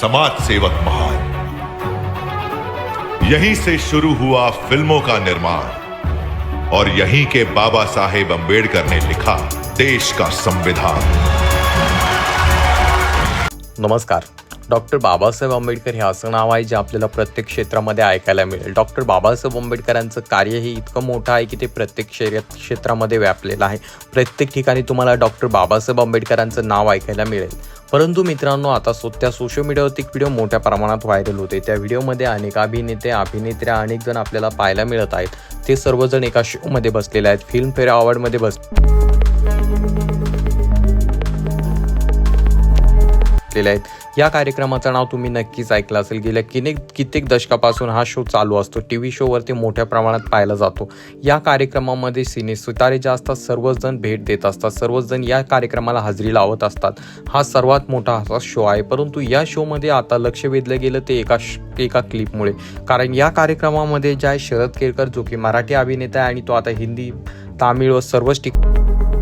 समाज सेवक महान। यहीं से शुरू हुआ फ़िल्मों का निर्माण और यहीं के बाबा साहेब अंबेडकर ने लिखा देश का संविधान। नमस्कार। डॉक्टर बाबासाहेब आंबेडकर हे असं नाव आहे जे आपल्याला प्रत्येक क्षेत्रामध्ये ऐकायला मिळेल. डॉक्टर बाबासाहेब आंबेडकरांचं कार्य हे इतकं मोठं आहे की ते प्रत्येक शर्यत क्षेत्रामध्ये व्यापलेलं आहे. प्रत्येक ठिकाणी तुम्हाला डॉक्टर बाबासाहेब आंबेडकरांचं नाव ऐकायला मिळेल. परंतु मित्रांनो आता सो त्या सोशल मीडियावरती एक व्हिडिओ मोठ्या प्रमाणात व्हायरल होते त्या व्हिडिओमध्ये अनेक अभिनेते अभिनेत्र्या अनेक जण आपल्याला पाहायला मिळत आहेत. ते सर्वजण एका शोमध्ये बसलेले आहेत. फिल्मफेअर अवॉर्डमध्ये बस घेतलेले आहेत. या कार्यक्रमाचं नाव तुम्ही नक्कीच ऐकलं असेल. गेल्या किनेक कित्येक दशकापासून हा शो चालू असतो. टी व्ही शोवरती मोठ्या प्रमाणात पाहिला जातो. या कार्यक्रमामध्ये सिने सुतारे जे असतात सर्वच जण भेट देत असतात. सर्वच जण या कार्यक्रमाला हजेरी लावत असतात. हा सर्वात मोठा असा शो आहे. परंतु या शोमध्ये आता लक्ष वेधलं गेलं ते एका श- एका क्लिपमुळे. कारण या कार्यक्रमामध्ये जे आहे शरद केरकर जो की मराठी अभिनेता आहे आणि तो आता हिंदी तामिळ व सर्वच ठिकाणी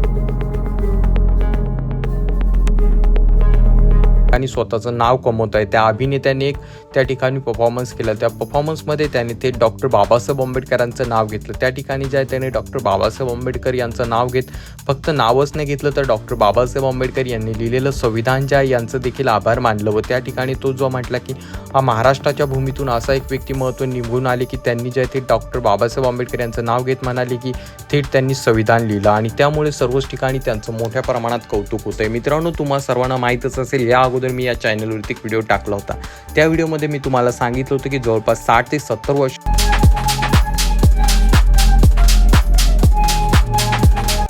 ठिकाणी स्वतःचं नाव कमवत आहे त्या अभिनेत्याने एक त्या ठिकाणी परफॉर्मन्स केला. त्या परफॉर्मन्समध्ये त्याने ते डॉक्टर बाबासाहेब आंबेडकरांचं नाव घेतलं. त्या ठिकाणी जे आहे त्याने डॉक्टर बाबासाहेब आंबेडकर यांचं नाव घेत फक्त नावच नाही घेतलं तर डॉक्टर बाबासाहेब आंबेडकर यांनी लिहिलेलं संविधान जे आहे यांचं देखील आभार मानलं व त्या ठिकाणी तो जो म्हटला की हा महाराष्ट्राच्या भूमीतून असा एक व्यक्तिमत्व निघून आले की त्यांनी जे आहे ते डॉक्टर बाबासाहेब आंबेडकर यांचं नाव घेत म्हणाले की थेट त्यांनी संविधान लिहिलं. आणि त्यामुळे सर्वच ठिकाणी त्यांचं मोठ्या प्रमाणात कौतुक होतं आहे मित्रांनो तुम्हाला सर्वांना माहीतच असेल या अगोदर मी या चॅनलवरती एक व्हिडिओ टाकला होता. त्या व्हिडिओमध्ये मी तुम्हाला सांगितलं होतं की जवळपास साठ ते सत्तर वर्ष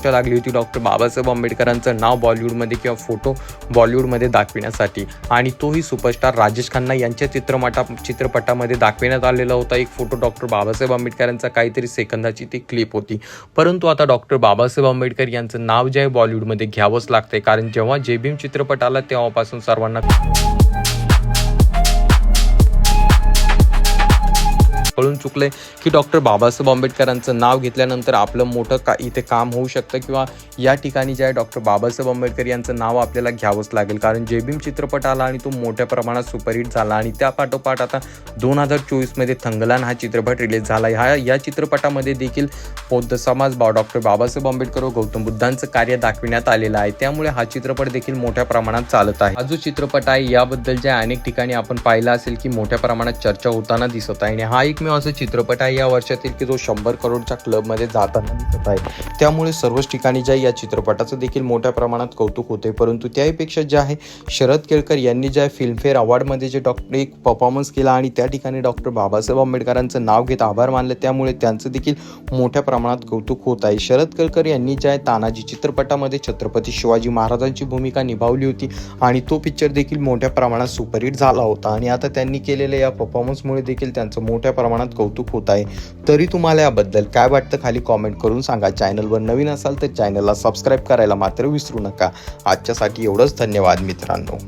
लागली होती डॉक्टर बाबासाहेब आंबेडकरांचं नाव बॉलिवूडमध्ये किंवा फोटो बॉलिवूडमध्ये दाखविण्यासाठी. आणि तोही सुपरस्टार राजेश खन्ना यांच्या चित्रपटा चित्रपटामध्ये दाखविण्यात आलेला होता. एक फोटो डॉक्टर बाबासाहेब आंबेडकरांचा काहीतरी सेकंदाची ती क्लिप होती. परंतु आता डॉक्टर बाबासाहेब आंबेडकर यांचं नाव जे आहे बॉलिवूडमध्ये घ्यावंच लागतंय. कारण जेव्हा जे भीम चित्रपट आला तेव्हापासून सर्वांना कळून चुकलंय की डॉक्टर बाबासाहेब आंबेडकरांचं नाव घेतल्यानंतर आपलं मोठं का इथे काम होऊ शकतं किंवा या ठिकाणी जे आहे डॉक्टर बाबासाहेब आंबेडकर यांचं नाव आपल्याला घ्यावंच लागेल. कारण जेबीम चित्रपट आला आणि तो मोठ्या प्रमाणात सुपरहिट झाला आणि त्या पाठोपाठ आता दोन हजार चोवीसमध्ये थंगलान हा चित्रपट रिलीज झाला. ह्या या चित्रपटामध्ये देखील बौद्ध समाज बा डॉक्टर बाबासाहेब आंबेडकर व गौतम बुद्धांचं कार्य दाखविण्यात आलेलं आहे. त्यामुळे हा चित्रपट देखील मोठ्या प्रमाणात चालत आहे. हा जो चित्रपट आहे याबद्दल ज्या अनेक ठिकाणी आपण पाहिला असेल की मोठ्या प्रमाणात चर्चा होताना दिसत आहे. आणि हा एक लक्ष्मी असा चित्रपट आहे. या वर्षातील की जो शंभर करोडच्या क्लबमध्ये जाताना दिसत आहे. त्यामुळे सर्वच ठिकाणी ज्या या चित्रपटाचं देखील मोठ्या प्रमाणात कौतुक होते परंतु त्याहीपेक्षा जे आहे शरद केळकर यांनी ज्या फिल्मफेअर अवॉर्डमध्ये जे डॉक्टर एक परफॉर्मन्स केला आणि त्या ठिकाणी डॉक्टर बाबासाहेब आंबेडकरांचं नाव घेत आभार मानले त्यामुळे त्यांचं देखील मोठ्या प्रमाणात कौतुक होत आहे. शरद केळकर यांनी ज्या तानाजी चित्रपटामध्ये छत्रपती शिवाजी महाराजांची भूमिका निभावली होती आणि तो पिक्चर देखील मोठ्या प्रमाणात सुपरहिट झाला होता. आणि आता त्यांनी केलेल्या या परफॉर्मन्समुळे देखील त्यांचं मोठ्या प्रमाणात प्रमाणात कौतुक होत आहे. तरी तुम्हाला याबद्दल काय वाटतं खाली कॉमेंट करून सांगा. चॅनलवर नवीन असाल तर चॅनलला सबस्क्राईब करायला मात्र विसरू नका. आजच्यासाठी एवढंच. धन्यवाद मित्रांनो.